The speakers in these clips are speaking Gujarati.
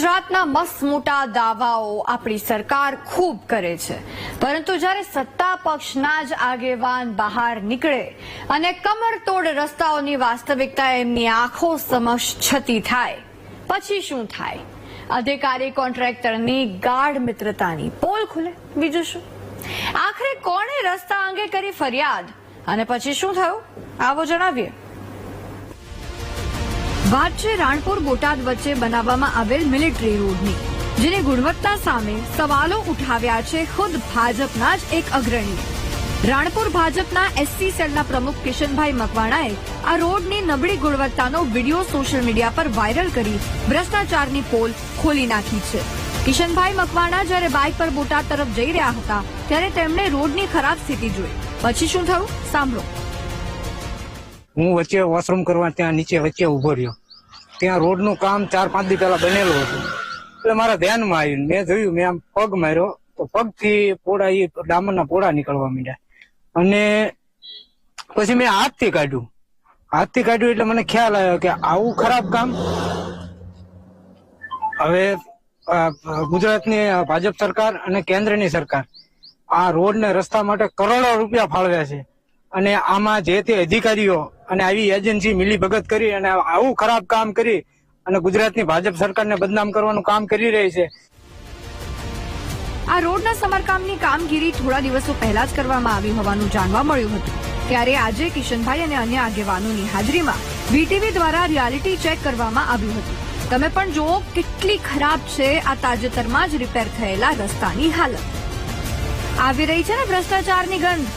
ગુજરાતના મસ્ત મોટા દાવાઓ આપણી સરકાર ખૂબ કરે છે. પરંતુ જ્યારે સત્તા પક્ષના જ આગેવાન બહાર નીકળે અને કમરતોડ રસ્તાઓની વાસ્તવિકતા એમની આંખો સમક્ષ છતી થાય, પછી શું થાય? અધિકારી કોન્ટ્રાક્ટરની ગાઢ મિત્રતાની પોલ ખુલે, બીજું શું? આખરે કોણે રસ્તા અંગે કરી ફરિયાદ? અને પછી શું થયું? આવો જણાવીએ. વાત છે રાણપુર બોટાદ વચ્ચે બનાવવામાં આવેલ મિલિટરી રોડની જેની ગુણવત્તા સામે સવાલો ઉઠાવ્યા છે ખુદ ભાજપના જ એક અગ્રણીએ રાણપુર ભાજપના એસસી સેલના પ્રમુખ કિશનભાઈ મકવાણાએ આ રોડની નબળી ગુણવત્તાનો વીડિયો સોશિયલ મીડિયા પર વાયરલ કરી ભ્રષ્ટાચારની પોલ ખોલી નાખી છે. કિશનભાઈ મકવાણા જ્યારે બાઇક પર બોટાદ તરફ જઈ રહ્યા હતા, ત્યારે તેમણે રોડની ખરાબ સ્થિતિ જોઈ. પછી શું થયું? સાંભળો. હું વચ્ચે વોશરૂમ કરવા ત્યાં નીચે વચ્ચે ઊભો રહ્યો. ત્યાં રોડનું કામ ચાર પાંચ દી પહેલા બનેલું હતું. એટલે મારા ધ્યાનમાં આવ્યું મેં જોયું, મેં આમ પગ માર્યો, તો પગથી પોળા એ ડામરના પોળા નીકળવા માંડ્યા. અને પછી મેં હાથથી કાઢ્યું. હાથથી કાઢ્યું એટલે મને ખ્યાલ આવ્યો કે આવું ખરાબ કામ? હવે ગુજરાતની ભાજપ સરકાર અને કેન્દ્રની સરકાર આ રોડ ને રસ્તા માટે કરોડો રૂપિયા ફાળવ્યા છે. અને આમાં જે તે અધિકારીઓ અને આવી એજન્સી મિલી ભગત કરી અને આવું ખરાબ કામ કરી અને ગુજરાતની ભાજપ સરકારને બદનામ કરવાનું કામ કરી રહી છે. આ રોડના સમારકામની કામગીરી થોડા દિવસો પહેલા જ કરવામાં આવી હોવાનું જાણવા મળ્યું હતું. ત્યારે આજે કિશનભાઈ અને અન્ય આગેવાનોની હાજરીમાં વીટીવી દ્વારા રિયાલિટી ચેક કરવામાં આવ્યું હતું. તમે પણ જુઓ કેટલી ખરાબ છે આ તાજેતરમાં જ રિપેર થયેલા રસ્તાની હાલત. આવી રહી છે ને ભ્રષ્ટાચારની ગંધ.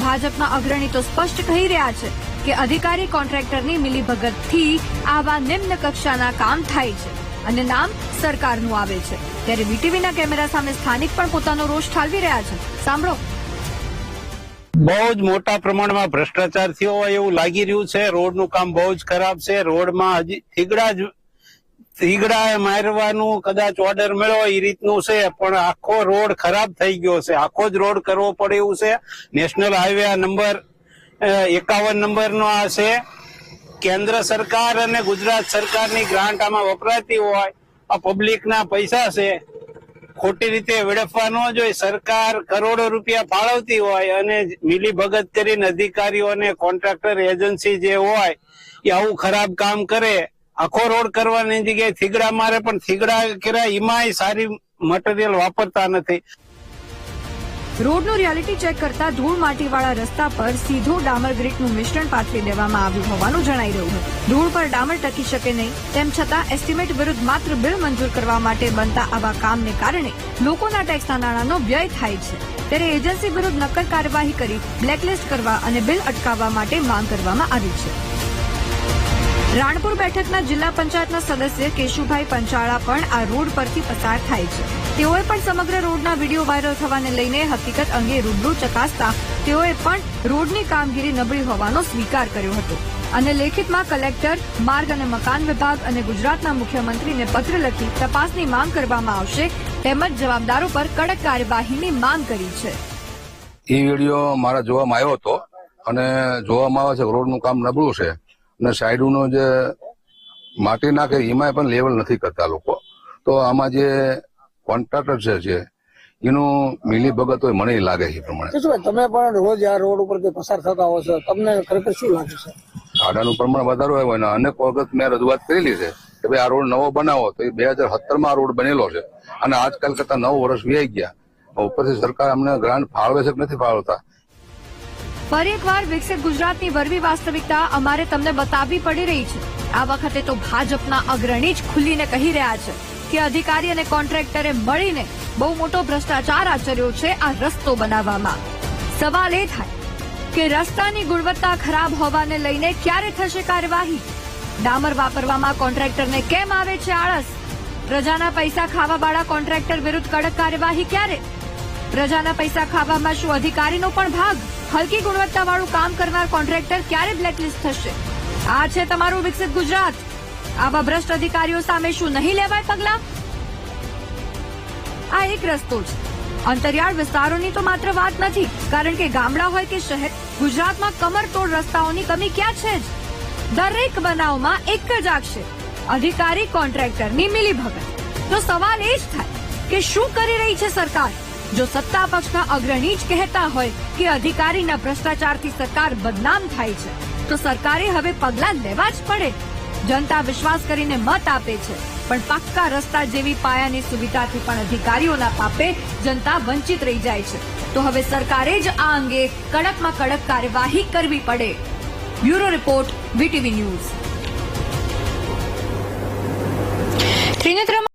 ભાજપના અગ્રણી તો સ્પષ્ટ કહી રહ્યા છે કે અધિકારી કોન્ટ્રાક્ટરની મિલીભગતથી આવા નિમ્ન કક્ષાના કામ થાય છે અને નામ સરકારનું આવે છે. ત્યારે વીટીવીના કેમેરા સામે સ્થાનિક પણ પોતાનો રોષ ઠાલવી રહ્યા છે. સાંભળો. બહુ જ મોટા પ્રમાણમાં ભ્રષ્ટાચાર થયો હોય એવું લાગી રહ્યું છે. રોડનું કામ બહુ જ ખરાબ છે. રોડમાં હજી થીગડા જ થીગડા મારવાનું કદાચ ઓર્ડર મળ્યો એ રીતનું છે, પણ આખો રોડ ખરાબ થઈ ગયો છે. આખો જ રોડ કરવો પડે એવું છે. નેશનલ હાઈવે નંબર એકાવન નંબરનો આ છે. કેન્દ્ર સરકાર અને ગુજરાત સરકારની ગ્રાન્ટ આમાં વપરાતી હોય, આ પબ્લિકના પૈસા છે. ખોટી રીતે વેડફવા ન જોઈએ. સરકાર કરોડો રૂપિયા ફાળવતી હોય અને મિલી ભગત કરીને અધિકારીઓ અને કોન્ટ્રાક્ટર એજન્સી જે હોય, એ આવું ખરાબ કામ કરે. આખો રોડ કરવાની જગ્યાએ થીગડા મારે, પણ થીગડા કર્યા એમાંય સારી મટીરિયલ વાપરતા નથી. રોડનું રિયાલિટી ચેક કરતા ધૂળ માટીવાળા રસ્તા પર સીધું ડામર ગ્રીટનું મિશ્રણ પાથરી દેવામાં આવ્યું હોવાનું જણાઈ રહ્યું હતું. ધૂળ પર ડામર ટકી શકે નહીં, તેમ છતાં એસ્ટિમેટ વિરુદ્ધ માત્ર બિલ મંજૂર કરવા માટે બનતા આવા કામને કારણે લોકોના ટેક્સના નાણાંનો વ્યય થાય છે. ત્યારે એજન્સી વિરુદ્ધ નક્કર કાર્યવાહી કરી બ્લેકલિસ્ટ કરવા અને બિલ અટકાવવા માટે માંગ કરવામાં આવી છે. રાણપુર બેઠકના જિલ્લા પંચાયતના સદસ્ય કેશુભાઈ પંચાળા પણ આ રોડ પરથી પસાર થાય છે. તેઓએ પણ સમગ્ર રોડના વીડિયો વાયરલ થવાને લઈને હકીકત અંગે રૂબરૂ ચકાસતા તેઓએ પણ રોડની કામગીરી નબળી હોવાનો સ્વીકાર કર્યો હતો. અને લેખિતમાં કલેક્ટર, માર્ગ અને મકાન વિભાગ અને ગુજરાતના મુખ્યમંત્રીને પત્ર લખી તપાસની માંગ કરવામાં આવશે તેમજ જવાબદારો પર કડક કાર્યવાહીની માંગ કરી છે. એ વીડિયો મારા જોવામાં આવ્યો હતો અને જોવામાં આવે છે રોડનું કામ નબળું છે. અને સાયડુનો જે માટી નાખે એમાં પણ લેવલ નથી કરતા લોકો. તો આમાં જે કોન્ટ્રાક્ટર છે એનું મિલી ભગત હોય મને લાગે છે પ્રમાણે. તમે પણ રોજ આ રોડ ઉપર પસાર થતા હો છો તમને ખરેખર શું લાગે છે? ખાડાનું પ્રમાણ વધારે હોય અને અનેક વખત મેં રજૂઆત કરેલી છે કે ભાઈ આ રોડ નવો બનાવો. તો એ બે હજાર સત્તરમાં આ રોડ બનેલો છે. અને આજકાલ કરતા નવ વર્ષ વ્યાઈ ગયા. ઉપરથી સરકાર અમને ગ્રાન્ટ ફાળવે છે કે નથી ફાળવતા? ફરી એકવાર વિકસિત ગુજરાતની વરવી વાસ્તવિકતા અમારે તમને બતાવવી પડી રહી છે. આ વખતે તો ભાજપના અગ્રણી જ ખુલ્લીને કહી રહ્યા છે કે અધિકારી અને કોન્ટ્રાક્ટરે મળીને બહુ મોટો ભ્રષ્ટાચાર આચર્યો છે આ રસ્તો બનાવવામાં. સવાલ એ થાય કે રસ્તાની ગુણવત્તા ખરાબ હોવાને લઈને ક્યારે થશે કાર્યવાહી? ડામર વાપરવામાં કોન્ટ્રાક્ટરને કેમ આવે છે આળસ? પ્રજાના પૈસા ખાવાવાળા કોન્ટ્રાક્ટર વિરુદ્ધ કડક કાર્યવાહી ક્યારે? પ્રજાના પૈસા ખાવામાં શું અધિકારીનો પણ ભાગ? હલકી ગુણવત્તાવાળું કામ કરનાર કોન્ટ્રાક્ટર ક્યારે બ્લેકલિસ્ટ થશે? આ છે તમારું વિકસિત ગુજરાત. આવા ભ્રષ્ટ અધિકારીઓ સામે શું નહીં લેવાય પગલા? આ એક રસ્તો છે. અંતરિયાળ વિસ્તારોની તો માત્ર વાત નથી, કારણ કે ગામડા હોય કે શહેર, ગુજરાતમાં કમરતોડ રસ્તાઓની કમી ક્યાં છે જ? દરેક બનાવમાં એક જ આક્ષેપ. અધિકારી કોન્ટ્રાક્ટરની મિલીભગત. તો સવાલ એ જ થાય કે શું કરી રહી છે સરકાર? જો સત્તા પક્ષના અગ્રણી જ કહેતા હોય કે અધિકારીના ભ્રષ્ટાચારથી સરકાર બદનામ થાય છે, તો સરકારે હવે પગલાં લેવા જ પડે. જનતા વિશ્વાસ કરીને મત આપે છે, પણ પાક્કા રસ્તા જેવી પાયાની સુવિધાથી પણ અધિકારીઓના પાપે જનતા વંચિત રહી જાય છે. તો હવે સરકારે જ આ અંગે કડકમાં કડક કાર્યવાહી કરવી પડે. Bureau report, VTV news. ત્રિનેત્રમાં